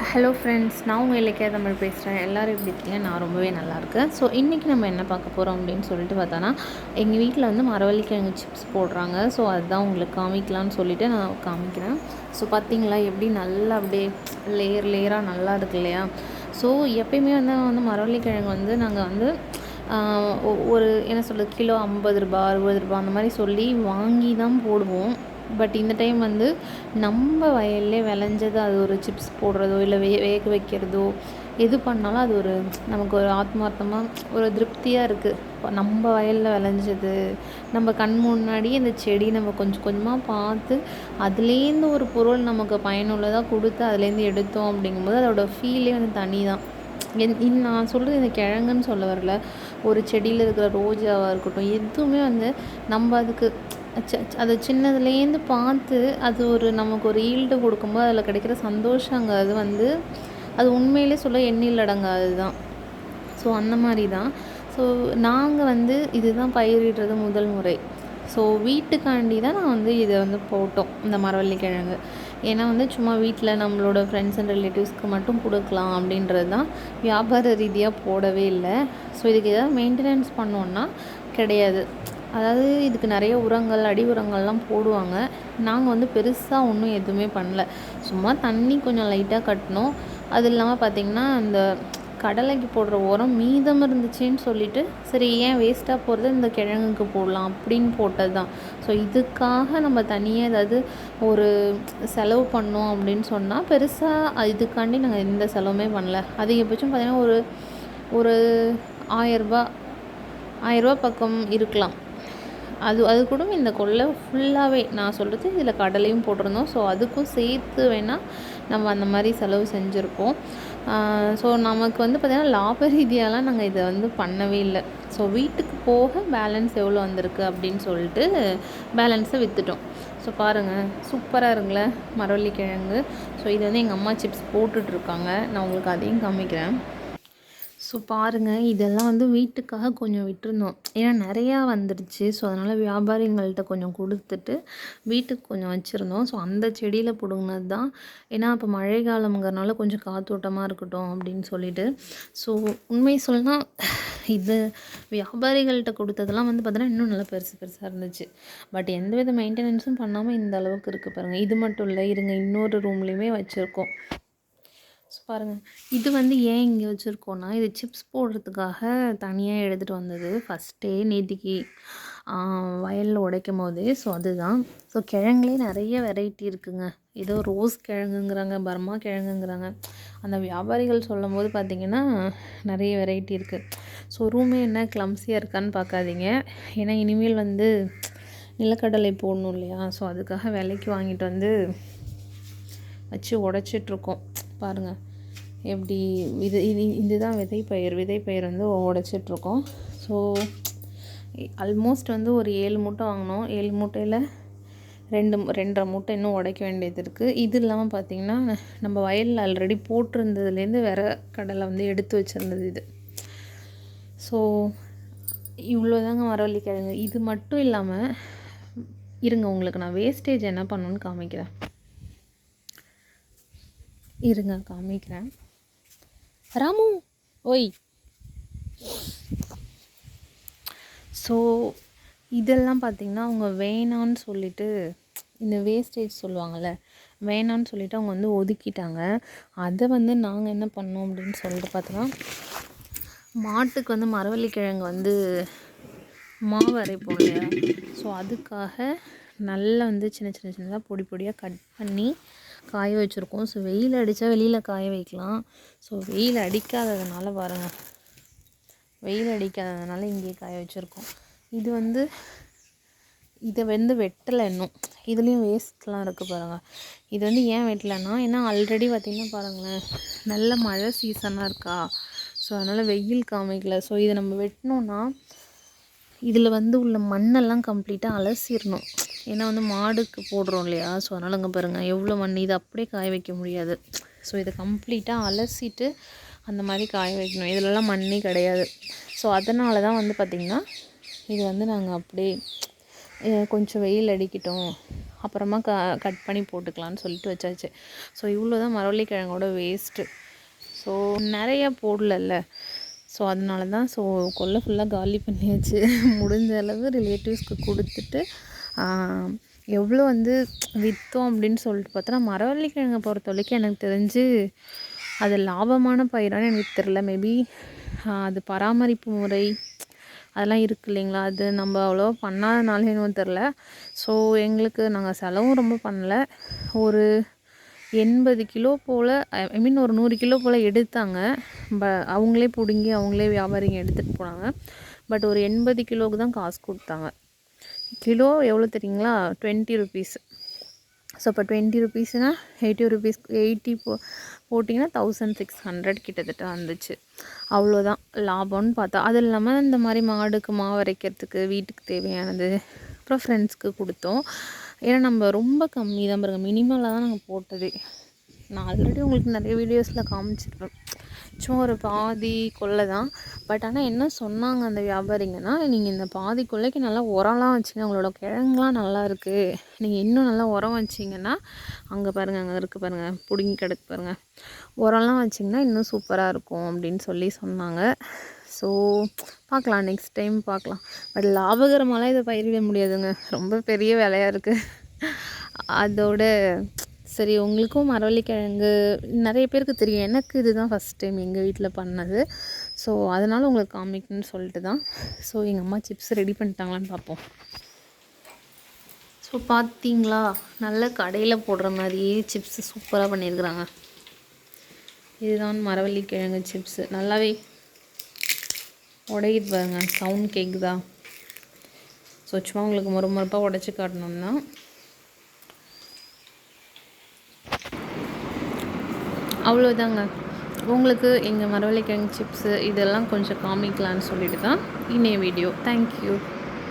Hello friends நான் உங்கள் இலக்கிய தமிழ் பேசுகிறேன் எல்லோரும் எப்படி இருக்கீங்க? நான் ரொம்பவே நல்லா இருக்கேன். ஸோ இன்றைக்கி நம்ம என்ன பார்க்க போகிறோம் அப்படின்னு சொல்லிட்டு பார்த்தோன்னா எங்கள் வீட்டில் வந்து மரவள்ளிக்கிழங்கு சிப்ஸ் போடுறாங்க. ஸோ அதுதான் உங்களுக்கு காமிக்கலாம்னு சொல்லிவிட்டு நான் காமிக்கிறேன். ஸோ பார்த்தீங்களா? எப்படி நல்லா அப்படியே லேயர் லேயராக நல்லா இருக்கு இல்லையா? ஸோ எப்பயுமே வந்து வந்து மரவள்ளிக்கிழங்கு வந்து நாங்கள் வந்து ஒ- ஒரு என்ன சொல்கிறது கிலோ ஐம்பது ரூபா அறுபது ரூபா அந்த மாதிரி சொல்லி வாங்கி தான் போடுவோம். பட் இந்த டைம் வந்து நம்ம வயல்லே விளைஞ்சது அது ஒரு சிப்ஸ் போடுறதோ இல்லை வே வேக வைக்கிறதோ எது பண்ணாலும் அது ஒரு நமக்கு ஒரு ஆத்மார்த்தமாக ஒரு திருப்தியாக இருக்குது நம்ம வயலில் விளைஞ்சது நம்ம கண் முன்னாடி இந்த செடி நம்ம கொஞ்சம் கொஞ்சமாக பார்த்து அதுலேருந்து ஒரு பொருள் நமக்கு பயனுள்ளதாக கொடுத்து அதுலேருந்து எடுத்தோம் அப்படிங்கும்போது அதோட ஃபீலே வந்து தனி தான் என் இன் நான் சொல்கிறது இந்த கிழங்குன்னு சொல்ல வரல. ஒரு செடியில் இருக்கிற ரோஜாவாக இருக்கட்டும் எதுவுமே வந்து நம்ம அதுக்கு அது சின்னதுலேருந்து பார்த்து அது ஒரு நமக்கு ஒரு ஈல்டு கொடுக்கும்போது அதில் கிடைக்கிற சந்தோஷங்கிறது வந்து அது உண்மையிலே சொல்ல எண்ணில் அடங்காது தான் ஸோ அந்த மாதிரி தான் ஸோ நாங்கள் வந்து இதுதான் பயிரிடுறது முதல் முறை. ஸோ வீட்டுக்காண்டி தான் நான் வந்து இதை வந்து போட்டோம் இந்த மரவள்ளி கிழங்கு ஏன்னா வந்து சும்மா வீட்டில் நம்மளோட ஃப்ரெண்ட்ஸ் அண்ட் ரிலேட்டிவ்ஸ்க்கு மட்டும் கொடுக்கலாம் அப்படின்றது தான் வியாபார ரீதியாக போடவே இல்லை. ஸோ இதுக்கு ஏதாவது மெயின்டெனன்ஸ் பண்ணோன்னா கிடையாது. அதாவது இதுக்கு நிறைய உரங்கள் அடி உரங்கள்லாம் போடுவாங்க. நாங்கள் வந்து பெருசாக ஒன்றும் எதுவுமே பண்ணல. சும்மா தண்ணி கொஞ்சம் லைட்டாக கட்டினோம். அது இல்லாமல் பார்த்திங்கன்னா அந்த கடலைக்கு போடுற உரம் மீதம் இருந்துச்சுன்னு சொல்லிட்டு சரி ஏன் வேஸ்ட்டாக போகிறது இந்த கிழங்குக்கு போடலாம் அப்படின்னு போட்டது தான் ஸோ இதுக்காக நம்ம தனியாக ஏதாவது ஒரு செலவு பண்ணோம் அப்படின்னு சொன்னால் பெருசாக இதுக்காண்டி நாங்கள் எந்த செலவுமே பண்ணல. அதிகபட்சம் பார்த்திங்கன்னா ஒரு ஒரு ஆயரூபா ஆயரூபா பக்கம் இருக்கலாம். அது அது கூட இந்த கொள்ளை ஃபுல்லாகவே நான் சொல்கிறது இதில் கடலையும் போட்டிருந்தோம். ஸோ அதுக்கும் சேர்த்து வேணால் நம்ம அந்த மாதிரி செலவு செஞ்சுருக்கோம் ஸோ நமக்கு வந்து பார்த்திங்கன்னா லாப ரீதியாலாம் நாங்கள் இதை வந்து பண்ணவே இல்லை. ஸோ வீட்டுக்கு போக பேலன்ஸ் எவ்வளோ வந்திருக்கு அப்படின்னு சொல்லிட்டு பேலன்ஸை விற்றுட்டோம் ஸோ பாருங்கள் சூப்பராக இருங்களே மரவள்ளி கிழங்கு ஸோ இது வந்து எங்கள் அம்மா சிப்ஸ் போட்டுட்ருக்காங்க நான் உங்களுக்கு அதையும் காமிக்கிறேன். ஸோ பாருங்கள் இதெல்லாம் வந்து வீட்டுக்காக கொஞ்சம் விட்டுருந்தோம். ஏன்னா நிறையா வந்துடுச்சு ஸோ அதனால் வியாபாரிங்கள்ட்ட கொஞ்சம் கொடுத்துட்டு வீட்டுக்கு கொஞ்சம் வச்சுருந்தோம். ஸோ அந்த செடியில் பிடுங்கினது தான் ஏன்னா இப்போ மழை காலம்ங்கிறனால கொஞ்சம் காத்தோட்டமாக இருக்கட்டும் அப்படின்னு சொல்லிட்டு. ஸோ உண்மை சொல்லலாம் இது வியாபாரிகள்கிட்ட கொடுத்ததெல்லாம் வந்து பார்த்தோன்னா இன்னும் நல்லா பெருசு பெருசாக இருந்துச்சு. பட் எந்த வித மெயின்டெனன்ஸும் பண்ணாமல் இந்த அளவுக்கு இருக்குது பாருங்கள் இது மட்டும் இல்லை இருங்க இன்னொரு ரூம்லேயுமே வச்சுருக்கோம். பாருங்கள் இது வந்து ஏன் இங்கே வச்சுருக்கோன்னா இது சிப்ஸ் போடுறதுக்காக தனியாக எடுத்துகிட்டு வந்தது. ஃபஸ்ட்டே நேற்றுக்கு வயலில் உடைக்கும் போது ஸோ அதுதான். ஸோ கிழங்குலே நிறைய வெரைட்டி இருக்குங்க. ஏதோ ரோஸ் கிழங்குங்கிறாங்க பர்மா கிழங்குங்கிறாங்க. அந்த வியாபாரிகள் சொல்லும் போது பார்த்திங்கன்னா நிறைய வெரைட்டி இருக்குது ஸோ ரூமே என்ன கிளம்ஸியாக இருக்கான்னு பார்க்காதீங்க ஏன்னா இனிமேல் வந்து நிலக்கடலை போடணும் இல்லையா? ஸோ அதுக்காக விலைக்கு வாங்கிட்டு வந்து வச்சு உடச்சிட்ருக்கோம் பாருங்கள் எப்படி இது இது இதுதான் விதைப்பயிர். விதைப்பயிர் வந்து உடைச்சிட்ருக்கோம். ஸோ ஆல்மோஸ்ட் வந்து ஒரு ஏழு மூட்டை வாங்கினோம். ஏழு மூட்டையில் ரெண்டு ரெண்டரை மூட்டை இன்னும் உடைக்க வேண்டியது இருக்குது இது இல்லாமல் பார்த்திங்கன்னா நம்ம வயலில் ஆல்ரெடி போட்டிருந்ததுலேருந்து வேற கடலை வந்து எடுத்து வச்சுருந்தது இது. ஸோ இவ்வளோதாங்க மரவள்ளி இது மட்டும் இல்லாமல் இருங்க உங்களுக்கு நான் வேஸ்டேஜ் என்ன பண்ணணுன்னு காமிக்கிறேன். இருங்க காமிக்கிறேன். ராமு ஓய். ஸோ இதெல்லாம் பார்த்திங்கன்னா அவங்க வேணான்னு சொல்லிட்டு இந்த வேஸ்டேஜ் சொல்லுவாங்கள்ல வேணான்னு சொல்லிட்டு அவங்க வந்து ஒதுக்கிட்டாங்க. அதை வந்து நாங்கள் என்ன பண்ணோம் அப்படின்னு சொல்லிட்டு பார்த்தோன்னா மாட்டுக்கு வந்து மரவள்ளிக்கிழங்கு வந்து மாவு அரைப்போம் இல்லையா ஸோ அதுக்காக நல்லா வந்து சின்ன சின்ன சின்னதாக பொடி பொடியாக கட் பண்ணி காய வச்சுருக்கோம். ஸோ வெயில் அடித்தா வெளியில் காய வைக்கலாம். ஸோ வெயில் அடிக்காததுனால பாருங்கள் வெயில் அடிக்காததுனால இங்கேயே காய வச்சுருக்கோம். இது வந்து இதை வந்து வெட்டலை இன்னும். இதுலேயும் வேஸ்ட்லாம் இருக்குது பாருங்கள் இது வந்து ஏன் வெட்டலைன்னா ஏன்னா ஆல்ரெடி பார்த்திங்கன்னா பாருங்களேன் நல்ல மழை சீசனாக இருக்கா. ஸோ அதனால் வெயில் காமிக்கல. ஸோ இதை நம்ம வெட்டினோன்னா இதில் வந்து உள்ள மண்ணெல்லாம் கம்ப்ளீட்டாக அலசிடணும் ஏன்னா வந்து மாடுக்கு போடுறோம் இல்லையா? ஸோ அதனால் பாருங்கள் எவ்வளோ மண் இது அப்படியே காய வைக்க முடியாது. ஸோ இதை கம்ப்ளீட்டாக அலசிட்டு அந்த மாதிரி காய வைக்கணும். இதிலலாம் மண்ணே கிடையாது. ஸோ அதனால தான் வந்து பார்த்திங்கன்னா இது வந்து நாங்கள் அப்படியே கொஞ்சம் வெயில் அடிக்கட்டும் அப்புறமா க கட் பண்ணி போட்டுக்கலான்னு சொல்லிட்டு வச்சாச்சு. ஸோ இவ்வளோ தான் மரவள்ளிக்கிழங்கோட வேஸ்ட்டு ஸோ நிறைய போடலல்ல. ஸோ அதனால தான் ஸோ கொல்லை ஃபுல்லாக காலி பண்ணியாச்சு. முடிஞ்ச அளவு ரிலேட்டிவ்ஸ்க்கு கொடுத்துட்டு எவ்வளோ வந்து விற்றோம் அப்படின்னு சொல்லிட்டு பார்த்தோன்னா மரவள்ளிக்கிழங்கை பொறுத்த வரைக்கும் எனக்கு தெரிஞ்சு அது லாபமான பயிரானு எனக்கு தெரில மேபி அது பராமரிப்பு முறை அதெல்லாம் இருக்குது இல்லைங்களா? அது நம்ம அவ்வளோவா பண்ணாதனால என்னவோ தெரில ஸோ எங்களுக்கு நாங்கள் செலவும் ரொம்ப பண்ணல. ஒரு எண்பது கிலோ போல் ஐ மீன் ஒரு நூறு கிலோ போல் எடுத்தாங்க. ப அவங்களே பிடுங்கி அவங்களே வியாபாரிங்க எடுத்துகிட்டு போனாங்க. பட் ஒரு எண்பது கிலோவுக்கு தான் காசு கொடுத்தாங்க. கிலோ எவ்வளோ தெரியுங்களா? Twenty rupees. ஸோ இப்போ டுவெண்ட்டி ருபீஸ்னால் எயிட்டி ருபீஸ் எயிட்டி போ போட்டிங்கன்னா தௌசண்ட் சிக்ஸ் ஹண்ட்ரட் கிட்டத்தட்ட வந்துச்சு. அவ்வளோதான். லாபம்னு பார்த்தா. அது இல்லாமல் இந்த மாதிரி மாடுக்கு மாவு அரைக்கிறதுக்கு வீட்டுக்கு தேவையானது அப்புறம் ஃப்ரெண்ட்ஸ்க்கு கொடுத்தோம். ஏன்னா நம்ம ரொம்ப கம்மி தான் பாருங்கள் மினிமலாக தான் நாங்கள் போட்டதே. நான் ஆல்ரெடி உங்களுக்கு நிறைய வீடியோஸில் காமிச்சிருப்பேன் சும்மா ஒரு பாதி கொள்ளை தான் பட் ஆனால் என்ன சொன்னாங்க அந்த வியாபாரிங்கன்னா நீங்கள் இந்த பாதி கொள்ளைக்கு நல்லா உரம்லாம் வச்சுங்க உங்களோட கிழங்குலாம் நல்லா இருக்குது நீங்கள் இன்னும் நல்லா உரம் வச்சிங்கன்னா அங்கே பாருங்கள் அங்கே இருக்குது பாருங்கள் பிடுங்கி கிடக்கு பாருங்கள் உரம்லாம் வச்சிங்கன்னா இன்னும் சூப்பராக இருக்கும் அப்படின்னு சொல்லி சொன்னாங்க. ஸோ பார்க்கலாம் நெக்ஸ்ட் டைம் பார்க்கலாம் பட் லாபகரமாலாம் இதை பயிரிட முடியாதுங்க. ரொம்ப பெரிய வேலையாக இருக்குது அதோட சரி உங்களுக்கும் மரவள்ளிக்கிழங்கு நிறைய பேருக்கு தெரியும். எனக்கு இதுதான் ஃபஸ்ட் டைம் எங்கள் வீட்டில் பண்ணது. ஸோ அதனால் உங்களுக்கு காமிக்கணும்னு சொல்லிட்டு தான். ஸோ எங்கள் அம்மா சிப்ஸ் ரெடி பண்ணிட்டாங்களான்னு பார்ப்போம். ஸோ பார்த்தீங்களா நல்ல கடையில் போடுற மாதிரியே சிப்ஸ் சூப்பராக பண்ணியிருக்கிறாங்க. இதுதான் மரவள்ளிக்கிழங்கு சிப்ஸு நல்லாவே உடையிட்டு பாருங்க. சவுண்ட் கேக்குதா? ஸோ சும்மா உங்களுக்கு மறுமறுப்பாக உடச்சி காட்டணும்னா அவ்வளோதாங்க உங்களுக்கு எங்கள் மரவள்ளிக்கிழங்கு சிப்ஸு இதெல்லாம் கொஞ்சம் காமிக்கலான்னு சொல்லிட்டு தான் இன்னைய வீடியோ தேங்க்யூ